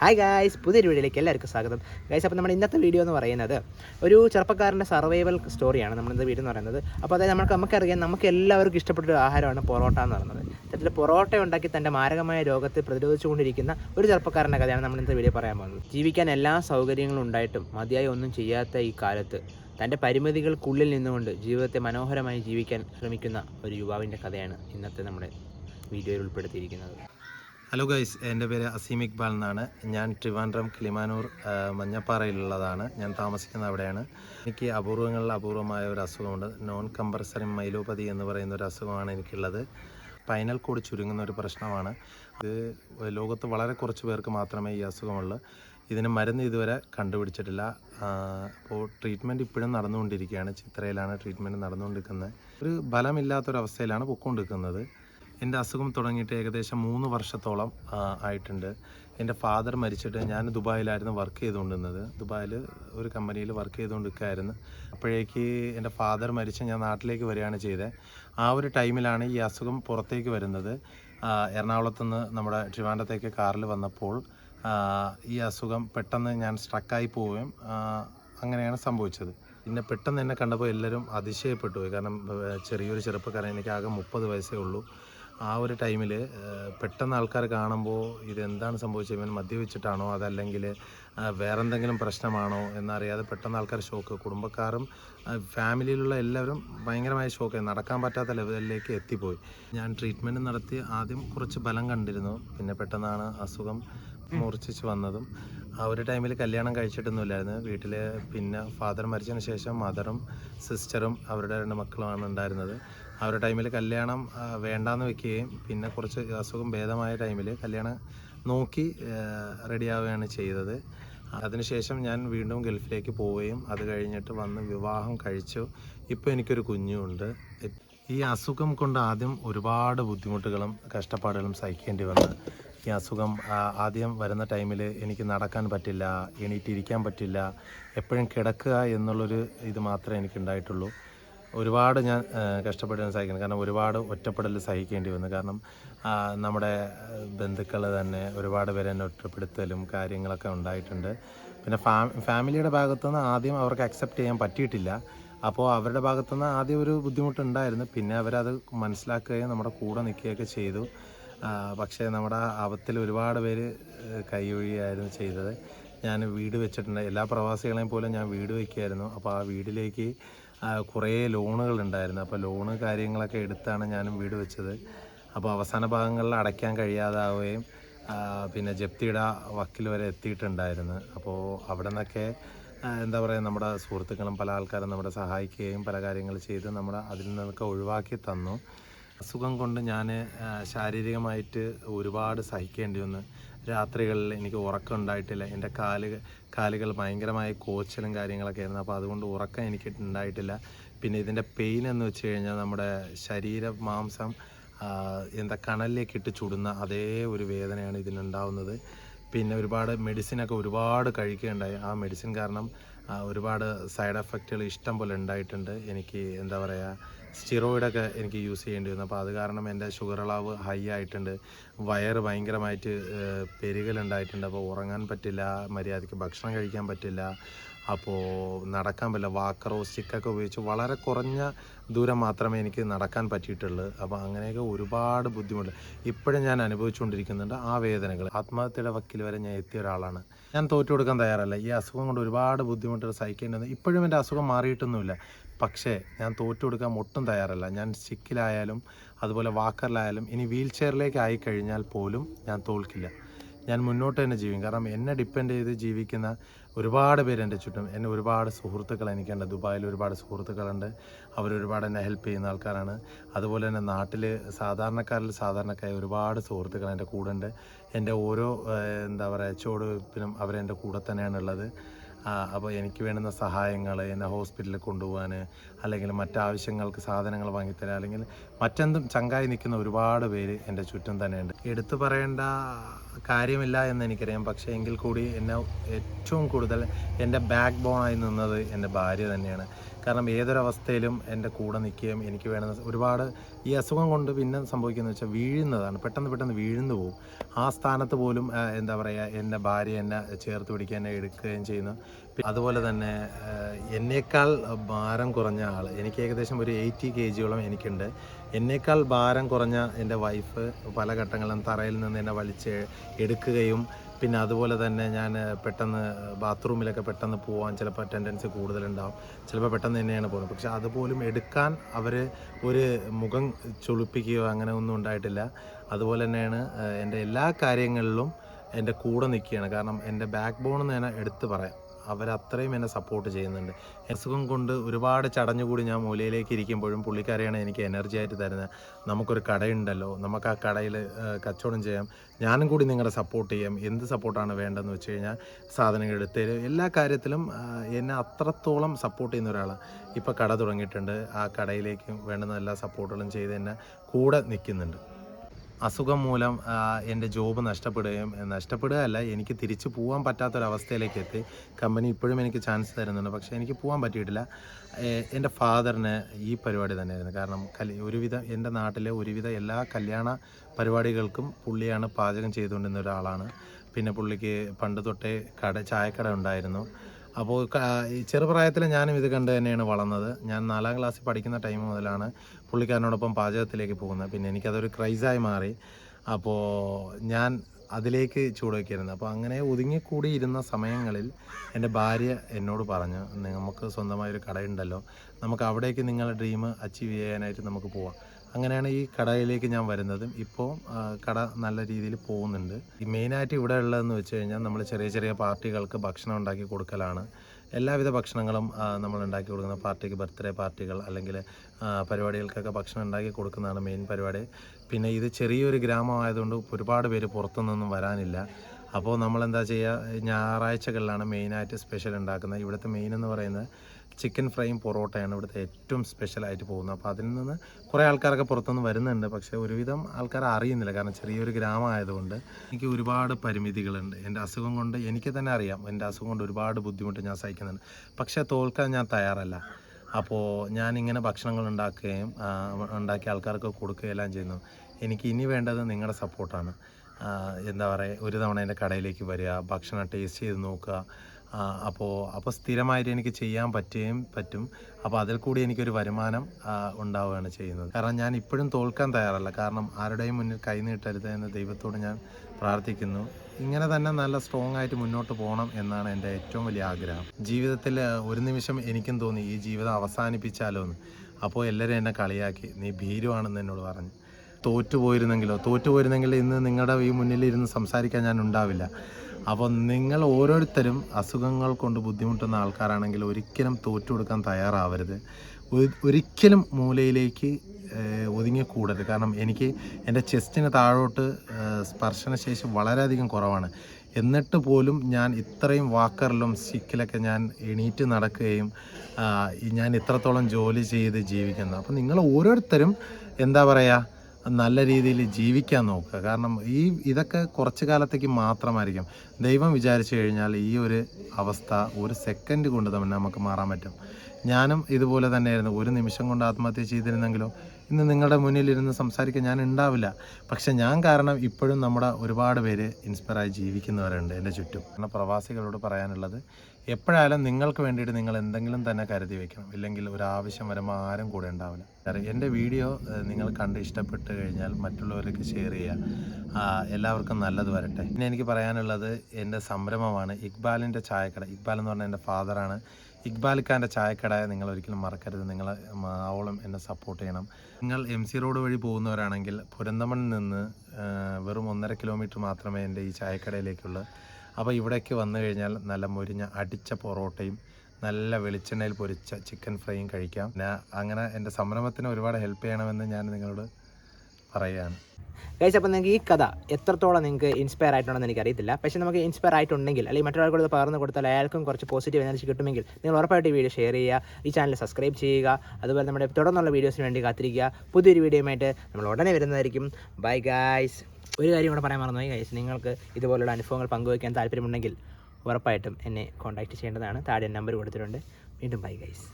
Hi guys പുതിയൊരു വീഡിയോയിലേക്ക് എല്ലാവർക്കും സ്വാഗതം. ഗായ്സ് അപ്പോൾ നമ്മുടെ ഇന്നത്തെ വീഡിയോ എന്ന് പറയുന്നത് ഒരു ചെറുപ്പക്കാരന്റെ സർവൈവൽ സ്റ്റോറിയാണ് നമ്മുടെ വീഡിയോ എന്ന് പറയുന്നത്. അപ്പോൾ അതായത് നമുക്ക് നമുക്കറിയാം നമുക്ക് എല്ലാവർക്കും ഇഷ്ടപ്പെട്ട ഒരു ആഹാരമാണ് പൊറോട്ട എന്ന് പറയുന്നത്. സത്യത്തിൽ പൊറോട്ട ഉണ്ടാക്കി തന്റെ മാരകമായ രോഗത്തെ പ്രതിരോധിച്ചുകൊണ്ടിരിക്കുന്ന ഒരു ചെറുപ്പക്കാരന്റെ കഥയാണ് നമ്മൾ ഇന്നത്തെ വീഡിയോ പറയാൻ പോകുന്നത്. ജീവിക്കാൻ എല്ലാ സൗകര്യങ്ങളും ഉണ്ടായിട്ടും മതിയായി ഒന്നും ചെയ്യാത്ത ഈ കാലത്ത് തന്റെ പരിമിതികൾക്കുള്ളിൽ നിന്നുകൊണ്ട് ജീവിതത്തെ മനോഹരമായി ജീവിക്കാൻ ശ്രമിക്കുന്ന ഒരു യുവാവിന്റെ കഥയാണ് ഇന്നത്തെ നമ്മുടെ വീഡിയോയിൽ ഉൾപ്പെടുത്തിയിരിക്കുന്നത്. ഹലോ ഗൈസ് എന്റെ പേര് അസീം ഇക്ബാൽ എന്നാണ്. ഞാൻ ട്രിവാൻഡ്രം കിളിമാനൂർ മഞ്ഞപ്പാറയിലുള്ളതാണ്. ഞാൻ താമസിക്കുന്നത് അവിടെയാണ്. എനിക്ക് അപൂർവങ്ങളിൽ അപൂർവമായ ഒരു അസുഖമുണ്ട്. നോൺ കമ്പർസറി മൈലോപതി എന്ന് പറയുന്ന ഒരു അസുഖമാണ് എനിക്കുള്ളത്. പൈനൽ കൂടി ചുരുങ്ങുന്ന ഒരു പ്രശ്നമാണ്. ഇത് ലോകത്ത് വളരെ കുറച്ച് പേർക്ക് മാത്രമേ ഈ അസുഖമുള്ളൂ. ഇതിന് മരുന്ന് ഇതുവരെ കണ്ടുപിടിച്ചിട്ടില്ല. അപ്പോൾ ട്രീറ്റ്മെന്റ് ഇപ്പോഴും നടന്നുകൊണ്ടിരിക്കുകയാണ്. ചിത്രയിലാണ് ട്രീറ്റ്മെന്റ് നടന്നുകൊണ്ടിരിക്കുന്നത്. ഒരു ബലമില്ലാത്തൊരവസ്ഥയിലാണ് പൊയ്ക്കൊണ്ടിരിക്കുന്നത് എന്റെ അസുഖം തുടങ്ങിയിട്ട് ഏകദേശം മൂന്ന് വർഷത്തോളം ആയിട്ടുണ്ട്. എന്റെ ഫാദർ മരിച്ചിട്ട് ഞാൻ ദുബായിലായിരുന്നു വർക്ക് ചെയ്തുകൊണ്ടിരുന്നത്. ദുബായിൽ ഒരു കമ്പനിയിൽ വർക്ക് ചെയ്തുകൊണ്ടിരിക്കുകയായിരുന്നു. അപ്പോഴേക്ക് എന്റെ ഫാദർ മരിച്ച് ഞാൻ നാട്ടിലേക്ക് വരികയാണ് ചെയ്തത് ആ ഒരു ടൈമിലാണ് ഈ അസുഖം പുറത്തേക്ക് വരുന്നത്. എറണാകുളത്തുനിന്ന് നമ്മുടെ ട്രിവാൻഡത്തേക്ക് കാറിൽ വന്നപ്പോൾ ഈ അസുഖം പെട്ടെന്ന് ഞാൻ സ്ട്രക്കായി പോവുകയും അങ്ങനെയാണ് സംഭവിച്ചത്. പിന്നെ പെട്ടെന്ന് എന്നെ കണ്ടപ്പോൾ എല്ലാവരും അതിശയപ്പെട്ടു കാരണം ചെറിയൊരു ചെറുപ്പക്കാരൻ എനിക്ക് ആകെ മുപ്പത് വയസ്സേ ഉള്ളൂ. ആ ഒരു ടൈമിൽ പെട്ടെന്ന് ആൾക്കാർ കാണുമ്പോൾ ഇതെന്താണ് സംഭവിച്ചത്? ഇവൻ മദ്യപിച്ചിട്ടാണോ? അതല്ലെങ്കിൽ വേറെന്തെങ്കിലും പ്രശ്നമാണോ? എന്നറിയാതെ പെട്ടെന്ന് ആൾക്കാർ ഷോക്ക്. കുടുംബക്കാരും ഫാമിലിയിലുള്ള എല്ലാവരും ഭയങ്കരമായ ഷോക്ക്. നടക്കാൻ പറ്റാത്ത ലെവലിലേക്ക് എത്തിപ്പോയി. ഞാൻ ട്രീറ്റ്മെന്റ് നടത്തി ആദ്യം കുറച്ച് ബലം കണ്ടിരുന്നു. പിന്നെ പെട്ടെന്നാണ് അസുഖം മൂർച്ഛിച്ച് വന്നതും. ആ ഒരു ടൈമിൽ കല്യാണം കഴിച്ചിട്ടൊന്നുമില്ലായിരുന്നു വീട്ടിൽ പിന്നെ ഫാദർ മരിച്ചതിന് ശേഷം മദറും സിസ്റ്ററും അവരുടെ രണ്ട് മക്കളുമാണ് ഉണ്ടായിരുന്നത്. ആ ഒരു ടൈമിൽ കല്യാണം വേണ്ടാന്ന് വെക്കുകയും പിന്നെ കുറച്ച് അസുഖം ഭേദമായ ടൈമിൽ കല്യാണം നോക്കി റെഡിയാവുകയാണ് ചെയ്തത്. അതിനുശേഷം ഞാൻ വീണ്ടും ഗൾഫിലേക്ക് പോവുകയും അത് കഴിഞ്ഞിട്ട് വന്ന് വിവാഹം കഴിച്ചു. ഇപ്പോൾ എനിക്കൊരു കുഞ്ഞുമുണ്ട് ഈ അസുഖം കൊണ്ട് ആദ്യം ഒരുപാട് ബുദ്ധിമുട്ടുകളും കഷ്ടപ്പാടുകളും സഹിക്കേണ്ടി വന്നു. ഈ അസുഖം ആദ്യം വരുന്ന ടൈമിൽ എനിക്ക് നടക്കാൻ പറ്റില്ല എണീറ്റിരിക്കാൻ പറ്റില്ല എപ്പോഴും കിടക്കുക എന്നുള്ളൊരു ഇത് മാത്രമേ എനിക്ക് ഉണ്ടായിട്ടുള്ളൂ ഒരുപാട് ഞാൻ കഷ്ടപ്പെടാൻ സഹിക്കുന്നു. കാരണം ഒരുപാട് ഒറ്റപ്പെടൽ സഹിക്കേണ്ടി വന്നു. കാരണം നമ്മുടെ ബന്ധുക്കൾ തന്നെ ഒരുപാട് പേരെ എന്നെ ഒറ്റപ്പെടുത്തലും കാര്യങ്ങളൊക്കെ ഉണ്ടായിട്ടുണ്ട്. പിന്നെ ഫാ ഫാമിലിയുടെ ഭാഗത്തുനിന്ന് ആദ്യം അവർക്ക് അക്സെപ്റ്റ് ചെയ്യാൻ പറ്റിയിട്ടില്ല. അപ്പോൾ അവരുടെ ഭാഗത്തുനിന്ന് ആദ്യം ഒരു ബുദ്ധിമുട്ടുണ്ടായിരുന്നു. പിന്നെ അവരത് മനസ്സിലാക്കുകയും നമ്മുടെ കൂടെ നിൽക്കുകയൊക്കെ ചെയ്തു. പക്ഷേ നമ്മുടെ അവത്തിൽ ഒരുപാട് പേര് കൈയൊഴിയായിരുന്നു ചെയ്തത്. ഞാൻ വീട് വെച്ചിട്ടുണ്ട്. എല്ലാ പ്രവാസികളെയും പോലും ഞാൻ വീട് വയ്ക്കുമായിരുന്നു അപ്പോൾ ആ വീട്ടിലേക്ക് ആ, കുറേ ലോണുകൾ ഉണ്ടായിരുന്നു. അപ്പോൾ ലോണ് കാര്യങ്ങളൊക്കെ എടുത്താണ് ഞാനും വീട് വെച്ചത്. അപ്പോൾ അവസാന ഭാഗങ്ങളിൽ അടയ്ക്കാൻ കഴിയാതാവുകയും പിന്നെ ജപ്തിയുടെ വക്കിൽ വരെ എത്തിയിട്ടുണ്ടായിരുന്നു. അപ്പോൾ അവിടെ നിന്നൊക്കെ എന്താ പറയുക നമ്മുടെ സുഹൃത്തുക്കളും പല ആൾക്കാരും നമ്മളെ സഹായിക്കുകയും പല കാര്യങ്ങൾ ചെയ്ത് നമ്മുടെ അതിൽ നിന്നൊക്കെ ഒഴിവാക്കി തന്നു. അസുഖം കൊണ്ട് ഞാൻ ശാരീരികമായിട്ട് ഒരുപാട് സഹിക്കേണ്ടി വന്നു. രാത്രികളിൽ എനിക്ക് ഉറക്കം ഉണ്ടായിട്ടില്ല. എന്റെ കാൽ കാലുകൾ ഭയങ്കരമായ കോച്ചലും കാര്യങ്ങളൊക്കെ ആയിരുന്നു. അപ്പോൾ അതുകൊണ്ട് ഉറക്കം എനിക്ക് ഉണ്ടായിട്ടില്ല. പിന്നെ ഇതിന്റെ പെയിൻ എന്ന് വെച്ച് കഴിഞ്ഞാൽ നമ്മുടെ ശരീര മാംസം എന്താ കണലിലേക്ക് ഇട്ട് ചുടുന്ന അതേ ഒരു വേദനയാണ് ഇതിനുണ്ടാവുന്നത്. പിന്നെ ഒരുപാട് മെഡിസിനൊക്കെ ഒരുപാട് കഴിക്കുകയുണ്ടായി ആ മെഡിസിൻ കാരണം ഒരുപാട് സൈഡ് എഫക്റ്റുകൾ ഇഷ്ടം പോലെ ഉണ്ടായിട്ടുണ്ട്. എനിക്ക് എന്താ പറയുക സ്റ്റിറോയിഡൊക്കെ എനിക്ക് യൂസ് ചെയ്യേണ്ടി വന്നു അപ്പോൾ അത് കാരണം എന്റെ ഷുഗർ അളവ് ഹൈ ആയിട്ടുണ്ട്. വയറ് ഭയങ്കരമായിട്ട് പെരുകലുണ്ടായിട്ടുണ്ട്. അപ്പോൾ ഉറങ്ങാൻ പറ്റില്ല മര്യാദയ്ക്ക് ഭക്ഷണം കഴിക്കാൻ പറ്റില്ല. അപ്പോൾ നടക്കാൻ പറ്റില്ല. വാക്കറോ സ്റ്റിക്കൊക്കെ ഉപയോഗിച്ച് വളരെ കുറഞ്ഞ ദൂരം മാത്രമേ എനിക്ക് നടക്കാൻ പറ്റിയിട്ടുള്ളൂ. അപ്പോൾ അങ്ങനെയൊക്കെ ഒരുപാട് ബുദ്ധിമുട്ട്. ഇപ്പോഴും ഞാൻ അനുഭവിച്ചുകൊണ്ടിരിക്കുന്നുണ്ട് ആ വേദനകൾ. ആത്മഹത്യയുടെ വക്കിൽ വരെ ഞാൻ എത്തിയ ഒരാളാണ്. ഞാൻ തോറ്റു കൊടുക്കാൻ തയ്യാറല്ല. ഈ അസുഖം കൊണ്ട് ഒരുപാട് ബുദ്ധിമുട്ടുകൾ സഹിക്കേണ്ടത് ഇപ്പോഴും എന്റെ അസുഖം മാറിയിട്ടൊന്നുമില്ല. പക്ഷേ ഞാൻ തോറ്റു കൊടുക്കാൻ ഒട്ടും തയ്യാറല്ല. ഞാൻ സ്റ്റിക്കിലായാലും അതുപോലെ വാക്കറിലായാലും ഇനി വീൽ ചെയറിലേക്ക് ആയി കഴിഞ്ഞാൽ പോലും ഞാൻ തോൽക്കില്ല. ഞാൻ മുന്നോട്ട് തന്നെ ജീവിക്കും. കാരണം എന്നെ ഡിപ്പെൻഡ് ചെയ്ത് ജീവിക്കുന്ന ഒരുപാട് പേര് എന്റെ ചുറ്റും. എന്നെ ഒരുപാട് സുഹൃത്തുക്കൾ എനിക്കുണ്ട്. ദുബായിൽ ഒരുപാട് സുഹൃത്തുക്കളുണ്ട്. അവരൊരുപാട് എന്നെ ഹെൽപ്പ് ചെയ്യുന്ന ആൾക്കാരാണ്. അതുപോലെ തന്നെ നാട്ടിൽ സാധാരണക്കാരിൽ സാധാരണക്കാരായ ഒരുപാട് സുഹൃത്തുക്കൾ എന്റെ കൂടെ ഉണ്ട് എന്റെ ഓരോ എന്താ പറയുക ചുവടുവെപ്പിനും അവരെന്റെ കൂടെ തന്നെയാണ് ഉള്ളത് അപ്പോൾ എനിക്ക് വേണ്ടുന്ന സഹായങ്ങൾ എന്നെ ഹോസ്പിറ്റലിൽ കൊണ്ടുപോകാൻ അല്ലെങ്കിൽ മറ്റാവശ്യങ്ങൾക്ക് സാധനങ്ങൾ വാങ്ങിത്തരാൻ അല്ലെങ്കിൽ മറ്റെന്തും ചങ്കായി നിൽക്കുന്ന ഒരുപാട് പേര് എന്റെ ചുറ്റും തന്നെയുണ്ട്. എടുത്തു പറയേണ്ട കാര്യമില്ല എന്ന് എനിക്കറിയാം. പക്ഷേ എങ്കിൽ കൂടി എന്നെ ഏറ്റവും കൂടുതൽ എന്റെ ബാക്ക് ബോണായി നിന്നത് എന്റെ ഭാര്യ തന്നെയാണ്. കാരണം ഏതൊരവസ്ഥയിലും എന്റെ കൂടെ നിൽക്കുകയും എനിക്ക് വേണമെന്ന് ഒരുപാട് ഈ അസുഖം കൊണ്ട് പിന്നെ സംഭവിക്കുന്നത് വെച്ചാൽ വീഴുന്നതാണ്. പെട്ടെന്ന് പെട്ടെന്ന് വീഴുന്നു പോകും ആ സ്ഥാനത്ത് പോലും എന്താ പറയുക എന്റെ ഭാര്യ എന്നെ ചേർത്ത് പിടിക്കുക എന്നെ എടുക്കുകയും ചെയ്യുന്നു. അതുപോലെ തന്നെ എന്നേക്കാൾ ഭാരം കുറഞ്ഞ ആൾ എനിക്ക് ഏകദേശം ഒരു എയ്റ്റി കെ ജിയോളം എനിക്കുണ്ട്. എന്നേക്കാൾ ഭാരം കുറഞ്ഞ എന്റെ വൈഫ് പല ഘട്ടങ്ങളിലും തറയിൽ നിന്ന് എന്നെ വലിച്ച് എടുക്കുകയും പിന്നെ അതുപോലെ തന്നെ ഞാൻ പെട്ടെന്ന് ബാത്റൂമിലൊക്കെ പെട്ടെന്ന് പോകാൻ ചിലപ്പോൾ ടെൻഡൻസി കൂടുതലുണ്ടാവും. ചിലപ്പോൾ പെട്ടെന്ന് തന്നെയാണ് പോകുന്നത്. പക്ഷെ അതുപോലും എടുക്കാൻ അവർ ഒരു മുഖം ചൊളിപ്പിക്കുകയോ അങ്ങനെ ഒന്നും ഉണ്ടായിട്ടില്ല. അതുപോലെ തന്നെയാണ് എന്റെ എല്ലാ കാര്യങ്ങളിലും എന്റെ കൂടെ നിൽക്കുകയാണ്. കാരണം എന്റെ ബാക്ക് ബോൺ എന്ന് തന്നെ എടുത്ത് പറയാം. അവരത്രയും എന്നെ സപ്പോർട്ട് ചെയ്യുന്നുണ്ട്. അസുഖം കൊണ്ട് ഒരുപാട് ചടഞ്ഞുകൂടി ഞാൻ മൂലയിലേക്ക് ഇരിക്കുമ്പോഴും പുള്ളിക്കാരെയാണ് എനിക്ക് എനർജി ആയിട്ട് തരുന്നത്. നമുക്കൊരു കടയുണ്ടല്ലോ. നമുക്ക് ആ കടയിൽ കച്ചവടം ചെയ്യാം. ഞാനും കൂടി നിങ്ങളെ സപ്പോർട്ട് ചെയ്യാം. എന്ത് സപ്പോർട്ടാണ് വേണ്ടതെന്ന് വെച്ച് കഴിഞ്ഞാൽ സാധനങ്ങൾ എടുത്തരും എല്ലാ കാര്യത്തിലും എന്നെ അത്രത്തോളം സപ്പോർട്ട് ചെയ്യുന്ന ഒരാളാണ്. ഇപ്പോൾ കട തുടങ്ങിയിട്ടുണ്ട്. ആ കടയിലേക്കും വേണ്ടുന്ന എല്ലാ സപ്പോർട്ടുകളും ചെയ്ത് എന്നെ കൂടെ നിൽക്കുന്നുണ്ട്. അസുഖം മൂലം എന്റെ ജോബ് നഷ്ടപ്പെടുകയും നഷ്ടപ്പെടുകയല്ല എനിക്ക് തിരിച്ചു പോകാൻ പറ്റാത്തൊരവസ്ഥയിലേക്ക് എത്തി. കമ്പനി ഇപ്പോഴും എനിക്ക് ചാൻസ് തരുന്നുണ്ട്. പക്ഷേ എനിക്ക് പോകാൻ പറ്റിയിട്ടില്ല. എന്റെ ഫാദറിന് ഈ പരിപാടി തന്നെയായിരുന്നു. കാരണം കൽ ഒരുവിധം എന്റെ നാട്ടിലെ ഒരുവിധ എല്ലാ കല്യാണ പരിപാടികൾക്കും പുള്ളിയാണ് പാചകം ചെയ്തുകൊണ്ടിരുന്ന ഒരാളാണ്. പിന്നെ പുള്ളിക്ക് പണ്ട് തൊട്ടേ കട ചായക്കട ഉണ്ടായിരുന്നു. അപ്പോൾ ചെറുപ്രായത്തിൽ ഞാനും ഇത് കണ്ട് തന്നെയാണ് വളർന്നത്. ഞാൻ നാലാം ക്ലാസ്സിൽ പഠിക്കുന്ന ടൈം മുതലാണ് പുള്ളിക്കാരനോടൊപ്പം പാചകത്തിലേക്ക് പോകുന്നത്. പിന്നെ എനിക്കതൊരു ക്രൈസായി മാറി. അപ്പോൾ ഞാൻ അതിലേക്ക് ചൂടുവയ്ക്കായിരുന്നു അപ്പോൾ അങ്ങനെ ഒതുങ്ങിക്കൂടി ഇരുന്ന സമയങ്ങളിൽ എന്റെ ഭാര്യ എന്നോട് പറഞ്ഞു "നി- നമുക്ക് സ്വന്തമായൊരു കടയുണ്ടല്ലോ. നമുക്ക് അവിടേക്ക് നിങ്ങളുടെ ഡ്രീം അച്ചീവ് ചെയ്യാനായിട്ട് നമുക്ക് പോവാം. അങ്ങനെയാണ് ഈ കടയിലേക്ക് ഞാൻ വരുന്നതും. ഇപ്പോൾ കട നല്ല രീതിയിൽ പോകുന്നുണ്ട്. ഈ മെയിനായിട്ട് ഇവിടെ ഉള്ളതെന്ന് വെച്ച് കഴിഞ്ഞാൽ നമ്മൾ ചെറിയ ചെറിയ പാർട്ടികൾക്ക് ഭക്ഷണം ഉണ്ടാക്കി കൊടുക്കലാണ്. എല്ലാവിധ ഭക്ഷണങ്ങളും നമ്മൾ ഉണ്ടാക്കി കൊടുക്കുന്ന പാർട്ടിക്ക് ബർത്ത്ഡേ പാർട്ടികൾ അല്ലെങ്കിൽ പരിപാടികൾക്കൊക്കെ ഭക്ഷണം ഉണ്ടാക്കി കൊടുക്കുന്നതാണ് മെയിൻ പരിപാടി. പിന്നെ ഇത് ചെറിയൊരു ഗ്രാമമായതുകൊണ്ട് ഒരുപാട് പേര് പുറത്തുനിന്നൊന്നും വരാനില്ല. അപ്പോൾ നമ്മൾ എന്താ ചെയ്യുക ഞായറാഴ്ചകളിലാണ് മെയിനായിട്ട് സ്പെഷ്യൽ ഉണ്ടാക്കുന്നത്. ഇവിടുത്തെ മെയിൻ എന്ന് പറയുന്നത് ചിക്കൻ ഫ്രൈയും പൊറോട്ടയാണ് ഇവിടുത്തെ ഏറ്റവും സ്പെഷ്യലായിട്ട് പോകുന്നത്. അപ്പോൾ അതിൽ നിന്ന് കുറേ ആൾക്കാരൊക്കെ പുറത്തുനിന്ന് വരുന്നുണ്ട്. പക്ഷേ ഒരുവിധം ആൾക്കാർ അറിയുന്നില്ല. കാരണം ചെറിയൊരു ഗ്രാമമായതുകൊണ്ട് എനിക്ക് ഒരുപാട് പരിമിതികളുണ്ട്. എന്റെ അസുഖം കൊണ്ട് എനിക്ക് തന്നെ അറിയാം. എന്റെ അസുഖം കൊണ്ട് ഒരുപാട് ബുദ്ധിമുട്ട് ഞാൻ സഹിക്കുന്നുണ്ട്. പക്ഷേ തോൽക്കാൻ ഞാൻ തയ്യാറല്ല. അപ്പോൾ ഞാൻ ഇങ്ങനെ ഭക്ഷണങ്ങൾ ഉണ്ടാക്കുകയും ഉണ്ടാക്കി ആൾക്കാർക്ക് കൊടുക്കുകയെല്ലാം ചെയ്യുന്നു. എനിക്ക് ഇനി വേണ്ടത് നിങ്ങളുടെ സപ്പോർട്ടാണ് എന്താ പറയുക ഒരു തവണ എന്റെ കടയിലേക്ക് വരിക ഭക്ഷണം ടേസ്റ്റ് ചെയ്ത് നോക്കുക. അപ്പോൾ അപ്പോൾ സ്ഥിരമായിട്ട് എനിക്ക് ചെയ്യാൻ പറ്റുകയും പറ്റും. അപ്പോൾ അതിൽ കൂടി എനിക്കൊരു വരുമാനം ഉണ്ടാവുകയാണ് ചെയ്യുന്നത്. കാരണം ഞാൻ ഇപ്പോഴും തോൽക്കാൻ തയ്യാറല്ല. കാരണം ആരുടെയും മുന്നിൽ കൈ നീട്ടരുത് എന്ന് ദൈവത്തോട് ഞാൻ പ്രാർത്ഥിക്കുന്നു. ഇങ്ങനെ തന്നെ നല്ല സ്ട്രോങ് ആയിട്ട് മുന്നോട്ട് പോകണം എന്നാണ് എന്റെ ഏറ്റവും വലിയ ആഗ്രഹം. ജീവിതത്തിൽ ഒരു നിമിഷം എനിക്കും തോന്നി ഈ ജീവിതം അവസാനിപ്പിച്ചാലോ എന്ന് അപ്പോൾ എല്ലാവരും എന്നെ കളിയാക്കി. നീ ഭീരുവാണെന്ന് എന്നോട് പറഞ്ഞു. തോറ്റുപോയിരുന്നെങ്കിലോ? തോറ്റുപോയിരുന്നെങ്കിൽ ഇന്ന് നിങ്ങളുടെ ഈ മുന്നിൽ ഇരുന്ന് സംസാരിക്കാൻ ഞാൻ ഉണ്ടാവില്ല. അപ്പോൾ നിങ്ങൾ ഓരോരുത്തരും അസുഖങ്ങൾ കൊണ്ട് ബുദ്ധിമുട്ടുന്ന ആൾക്കാരാണെങ്കിൽ ഒരിക്കലും തോറ്റു കൊടുക്കാൻ തയ്യാറാവരുത് ഒരിക്കലും മൂലയിലേക്ക് ഒതുങ്ങിക്കൂടരുത്. കാരണം എനിക്ക് എന്റെ ചെസ്റ്റിന് താഴോട്ട് സ്പർശനശേഷി വളരെയധികം കുറവാണ്. എന്നിട്ട് പോലും ഞാൻ ഇത്രയും വാക്കറിലും സിക്കിലൊക്കെ ഞാൻ എണീറ്റ് നടക്കുകയും ഞാൻ ഇത്രത്തോളം ജോലി ചെയ്ത് ജീവിക്കുന്നു. അപ്പോൾ നിങ്ങൾ ഓരോരുത്തരും എന്താ പറയുക നല്ല രീതിയിൽ ജീവിക്കാൻ നോക്കുക. കാരണം ഈ ഇതൊക്കെ കുറച്ച് കാലത്തേക്ക് മാത്രമായിരിക്കും. ദൈവം വിചാരിച്ചു കഴിഞ്ഞാൽ ഈ ഒരു അവസ്ഥ ഒരു സെക്കൻഡ് കൊണ്ട് തന്നെ നമുക്ക് മാറാൻ പറ്റും. ഞാനും ഇതുപോലെ തന്നെയായിരുന്നു. ഒരു നിമിഷം കൊണ്ട് ആത്മഹത്യ ചെയ്തിരുന്നെങ്കിലോ ഇന്ന് നിങ്ങളുടെ മുന്നിലിരുന്ന് സംസാരിക്കാൻ ഞാൻ ഉണ്ടാവില്ല. പക്ഷേ ഞാൻ കാരണം ഇപ്പോഴും നമ്മുടെ ഒരുപാട് പേര് ഇൻസ്പയറായി ജീവിക്കുന്നവരുണ്ട് എന്റെ ചുറ്റും. കാരണം പ്രവാസികളോട് പറയാനുള്ളത് എപ്പോഴായാലും നിങ്ങൾക്ക് വേണ്ടിയിട്ട് നിങ്ങൾ എന്തെങ്കിലും തന്നെ കരുതി വെക്കണം. ഇല്ലെങ്കിൽ ഒരു ആവശ്യം വരുമ്പോൾ ആരും കൂടെ ഉണ്ടാവില്ല. എന്റെ വീഡിയോ നിങ്ങൾ കണ്ട് ഇഷ്ടപ്പെട്ട് കഴിഞ്ഞാൽ മറ്റുള്ളവർക്ക് ഷെയർ ചെയ്യുക. എല്ലാവർക്കും നല്ലത് വരട്ടെ. പിന്നെ എനിക്ക് പറയാനുള്ളത് എന്റെ സംരംഭമാണ് ഇക്ബാലിന്റെ ചായക്കട. ഇക്ബാൽ എന്ന് പറഞ്ഞാൽ എന്റെ ഫാദറാണ്. ഇക്ബാൽ ഖാന്റെ ചായക്കട നിങ്ങൾ ഒരിക്കലും മറക്കരുത്. നിങ്ങൾ ആവോളം എന്നെ സപ്പോർട്ട് ചെയ്യണം. നിങ്ങൾ എം സി റോഡ് വഴി പോകുന്നവരാണെങ്കിൽ പുരന്തമണിൽ നിന്ന് വെറും ഒന്നര കിലോമീറ്റർ മാത്രമേ എന്റെ ഈ ചായക്കടയിലേക്കുള്ളൂ. അപ്പോൾ ഇവിടേക്ക് വന്നു കഴിഞ്ഞാൽ നല്ല മുരിഞ്ഞ അടിച്ച പൊറോട്ടയും നല്ല വെളിച്ചെണ്ണയിൽ പൊരിച്ച ചിക്കൻ ഫ്രൈയും കഴിക്കാം. ഞാൻ അങ്ങനെ എന്റെ സംരംഭത്തിന് ഒരുപാട് ഹെൽപ്പ് ചെയ്യണമെന്ന് ഞാൻ നിങ്ങളോട് പറയുകയാണ്. ഗൈസ് അപ്പോൾ നിങ്ങൾക്ക് ഈ കഥ എത്രത്തോളം നിങ്ങൾക്ക് ഇൻസ്പയർ ആയിട്ടുണ്ടെന്ന് എനിക്കറിയത്തില്ല. പക്ഷേ നമുക്ക് ഇൻസ്പയർ ആയിട്ടുണ്ടെങ്കിൽ അല്ലെങ്കിൽ മറ്റൊരാൾക്കൂടെ പകർന്നു കൊടുത്താൽ അയാൾക്കും കുറച്ച് പോസിറ്റീവ് എനർജി കിട്ടുമെങ്കിൽ നിങ്ങൾ ഉറപ്പായിട്ട് ഈ വീഡിയോ ഷെയർ ചെയ്യുക ഈ ചാനൽ സബ്സ്ക്രൈബ് ചെയ്യുക അതുപോലെ നമ്മുടെ തുടർന്നുള്ള വീഡിയോസിന് വേണ്ടി കാത്തിരിക്കുക. പുതിയൊരു വീഡിയോയുമായിട്ട് നമ്മൾ ഉടനെ വരുന്നതായിരിക്കും. ബൈ ഗൈസ് ഒരു കാര്യം കൂടെ പറയാൻ മറന്നുപോയി ഗൈസ് നിങ്ങൾക്ക് ഇതുപോലുള്ള അനുഭവങ്ങൾ പങ്കുവയ്ക്കാൻ താല്പര്യമുണ്ടെങ്കിൽ ഉറപ്പായിട്ടും എന്നെ കോൺടാക്റ്റ് ചെയ്യേണ്ടതാണ്. താഴെ നമ്പർ കൊടുത്തിട്ടുണ്ട്. വീണ്ടും ബൈ ഗൈസ്